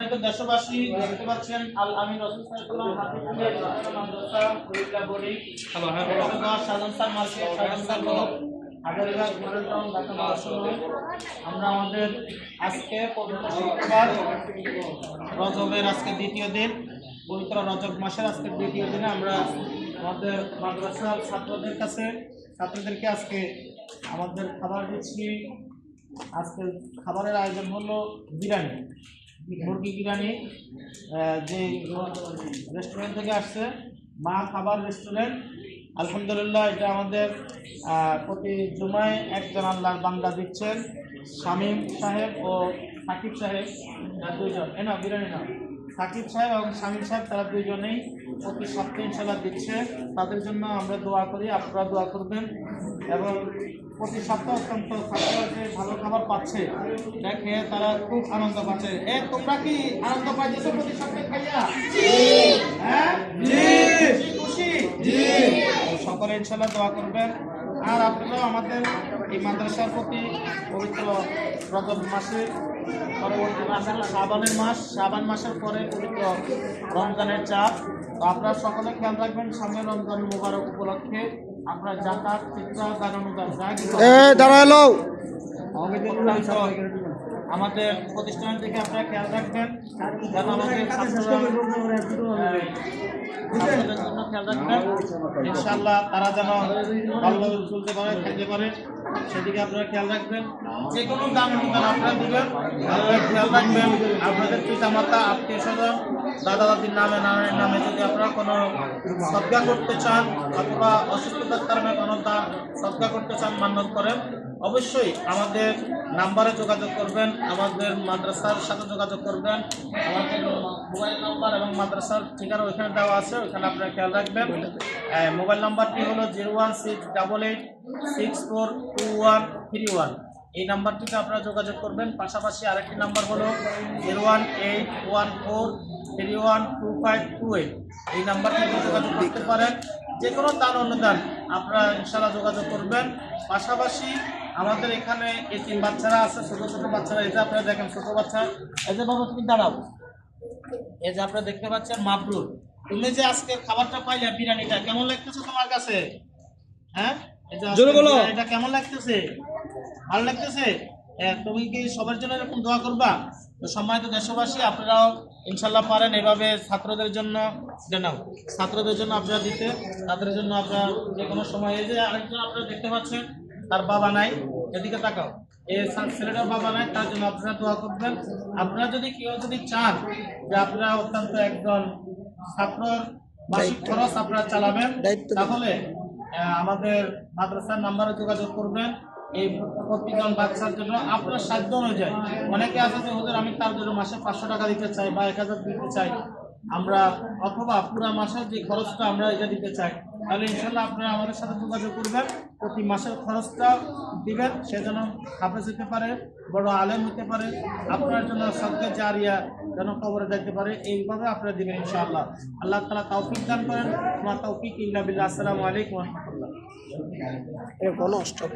দেশবাসী দেখতে পাচ্ছেন আল আমিন রসুল সাজান স্যার মার্কেট সাজান স্যার মহাশূন্য আমরা আমাদের আজকে রজবের আজকে দ্বিতীয় দিন পবিত্র রজব মাসের আজকে দ্বিতীয় দিনে আমরা আমাদের মাদ্রাসার ছাত্রদের কাছে ছাত্রদেরকে আজকে আমাদের খাবার দিচ্ছি। আজকে খাবারের আয়োজন হলো বিরিয়ানি। মুরগি বিরিয়ানি যে রেস্টুরেন্ট থেকে আসছে, মা খাবার রেস্টুরেন্ট আলহামদুলিল্লাহ এটা আমাদের প্রতি জুমায় একজন আল্লাহর বাংলা দিচ্ছেন, শামীম সাহেব ও সাকিব সাহেব দুজন এ না বিরিয়ানি না সাকিব সাহেব এবং শামীম সাহেব তারা দুজনেই প্রতি সপ্তাহে ইনশাল্লাহ দিচ্ছে। তাদের জন্য আমরা দোয়া করি আপনারা দোয়া করবেন। এবং প্রতি সপ্তাহ অত্যন্ত ছাত্ররা যে ভালো খাবার পাচ্ছে খেয়ে তারা খুব আনন্দ পাচ্ছে। এ তোমরা কি আনন্দ পাইছো প্রতি সপ্তাহে খাইয়া? হ্যাঁ? খুশি? সকলে ইনশাল্লাহ দোয়া করবেন। আর আপনারা আমাদের এই মাদ্রাসার প্রতি পবিত্র রজব মাসে পরবর্তী মাস হলো শ্রাবণের মাস শ্রাবণ মাসের পরে পবিত্র রমজানের চাপ তো আপনারা সকলে খেয়াল রাখবেন সামনে রমজান মুবারক উপলক্ষে আপনারা যাতায়াত চিত্রা দান অনুদান যা কিছু দাঁড়াল। আমাদের প্রতিষ্ঠান থেকে আপনারা খেয়াল রাখবেন। যেন আমাদের খেয়াল রাখবেন। ইনশাআল্লাহ তারা যেন ভালোভাবে চলতে পারে খেলতে পারে সেদিকে আপনারা খেয়াল রাখবেন। যে কোনো অনুদান আপনারা দিবেন। আপনারা খেয়াল রাখবেন। আপনাদের পিতা মাতা আত্মীয় স্বজন দাদা দাদির নামে নামের নামে যদি আপনারা কোনো সদ্গা করতে চান অথবা অসুস্থতার কারণে কোনো দান সদ্গা করতে চান মান্যত করেন অবশ্যই আমাদের নাম্বারে যোগাযোগ করবেন, আমাদের মাদ্রাসার সাথে যোগাযোগ করবেন, আমাদের মোবাইল নাম্বার এবং মাদ্রাসার ঠিকানা ওইখানে দেওয়া আছে, ওইখানে আপনারা খেয়াল রাখবেন। মোবাইল নাম্বারটি হলো zero one six double eight six four two one three one. এই নাম্বারটিতে আপনারা যোগাযোগ করবেন। পাশাপাশি আরেকটি নাম্বার হলো zero one eight one four three one two five two eight. এই নাম্বারটিতে যোগাযোগ করতে পারেন। যে কোনো দান অনুদান আপনারা ইনশাল্লাহ যোগাযোগ করবেন। পাশাপাশি আমাদের এখানে এতিম বাচ্চারা আছে ছোটো ছোটো বাচ্চারা। এই যে আপনারা দেখেন ছোটো বাচ্চা। এই যে বাবা তুমি দাঁড়াও। এই যে আপনারা দেখতে পাচ্ছেন মাবরুর। তুমি যে আজকে খাবারটা পাইলে বিরিয়ানিটা কেমন লাগতেছে তোমার কাছে? হ্যাঁ? এই যে জোরে বলো। বিরিয়ানিটা কেমন লাগতেছে? ভালো লাগতেছে? হ্যাঁ, তুমি কি সবার জন্য এরকম দোয়া করবা? তো সম্মানিত দেশবাসী আপনারাও ইনশাল্লাহ পারেন এভাবে ছাত্রদের জন্য। জানাও ছাত্রদের জন্য আপনারা দিতে তাদের জন্য আপনারা যে কোনো সময় এই যে আরেকজন আপনারা দেখতে পাচ্ছেন। তার বাবা নাই। এদিকে তাকাও। এই ছেলেটার বাবা নাই তার জন্য আপনারা দোয়া করবেন। আপনারা যদি কেউ যদি চান যে আপনারা অত্যন্ত একজন ছাত্রর মাসিক খরচ আপনারা চালাবেন তাহলে আমাদের মাদ্রাসার নাম্বারে যোগাযোগ করবেন। এই প্রতিজন বাচ্চার জন্য আপনার সাধ্য অনুযায়ী। অনেকে আছে যে ওদের আমি তার জন্য মাসে পাঁচশো টাকা দিতে চাই বা এক হাজার দিতে চাই। আমরা অথবা পুরা মাসের যে খরচটা আমরা এটা দিতে চাই, তাহলে ইনশাল্লাহ আপনারা আমাদের সাথে যোগাযোগ করবেন, প্রতি মাসের খরচটা দিবেন, সে যেন হাফেজ হতে পারে, বড় আলেম হতে পারে, আপনার জন্য সবকে জারিয়া যেন কবরে যেতে পারে, এইভাবে আপনারা দিবেন ইনশাআল্লাহ। আল্লাহ তালা তৌফিক দান করেন তোমার তৌফিক ইল্লা আসসালামু আলাইকুম রহমতুল্লাহ।